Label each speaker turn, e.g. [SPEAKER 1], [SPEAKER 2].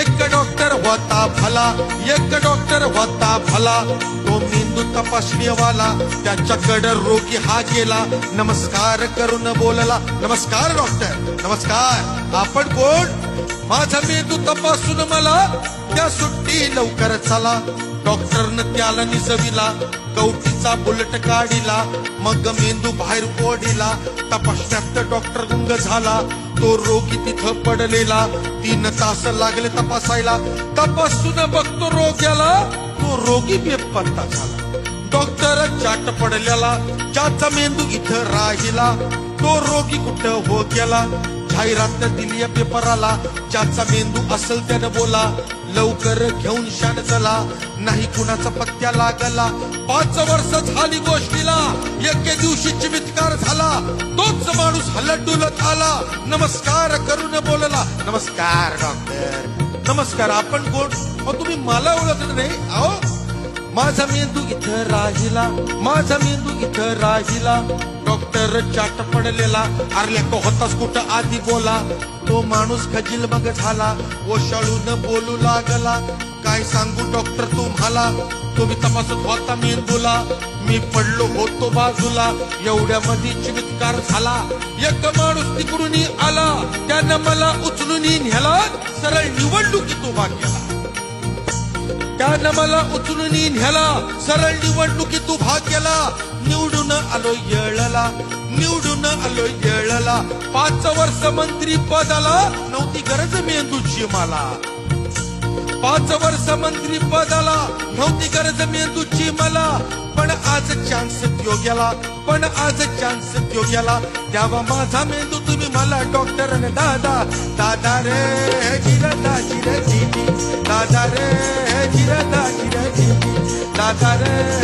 [SPEAKER 1] एक डॉक्टर होता भला एक डॉक्टर होता भला. तो मेंदू तपासणीवाला त्याच्याकडे रोगी हा गेला. नमस्कार करून बोलला. नमस्कार डॉक्टर नमस्कार. आपण कोण? माझा मेंदू तपासून मला त्या सुट्टी लवकर चला. डॉक्टरनं त्याला निजविला कवटीचा बुलेट काढिला मग मेंदू बाहेर ओढिला तपासण्यात डॉक्टर गुंग झाला. तो रोगी तिथं पडलेला. तीन तास लागले तपासायला. तपासून बघतो रोग्याला. तो रोगी बेपत्ता झाला. डॉक्टर चाट पडलेला ज्याचा मेंदू इथं राहिला तो रोगी कुठं हो गेला? जाहिरात दिली या पेपराला ज्याचा मेंदू असेल त्यानं बोला लवकर घेऊन शान चला नाही कुणाचा पत्त्या लागला. पाच वर्ष झाली गोष्टीला एके दिवशी चिमित्कार झाला तोच माणूस हलत आला. नमस्कार करून बोलला. नमस्कार डॉक्टर. नमस्कार आपण कोण? तुम्ही मला ओळखत नाही? अहो माझा मेंदू इथं राहिला माझा मेंदू इथं राहिला. डॉक्टर चाट पडलेला अरल्या तो होताच कुठं आधी बोला. तो माणूस खजील मग झाला ओशाळून बोलू लागला. काय सांगू डॉक्टर तुम्हाला? तुम्ही तपासत होता मेंदूला मी पडलो होतो बाजूला एवढ्या मध्ये चिमित्कार झाला. एक माणूस तिकडून आला त्यानं मला उचलून नेला. सरळ निवडणुकीत उभा केला. त्यानं मला उचलून न्याला सरळ निवडणुकीत उभा केला. निवडून आलो येळला निवडून आलो येळला. पाच वर्ष मंत्री पदाला नव्हती गरज मेंदूची मला. पाच वर्ष मंत्री पदाला नव्हती गरज मेंदूची मला. पण आज चान्स त्यो गेला पण आज चान्स त्यो गेला. द्यावा माझा मेंदू तुम्ही मला डॉक्टर दादा. दादा रे जिरदा जिर दादा रे. जिरदा जिर जिजी दादा रे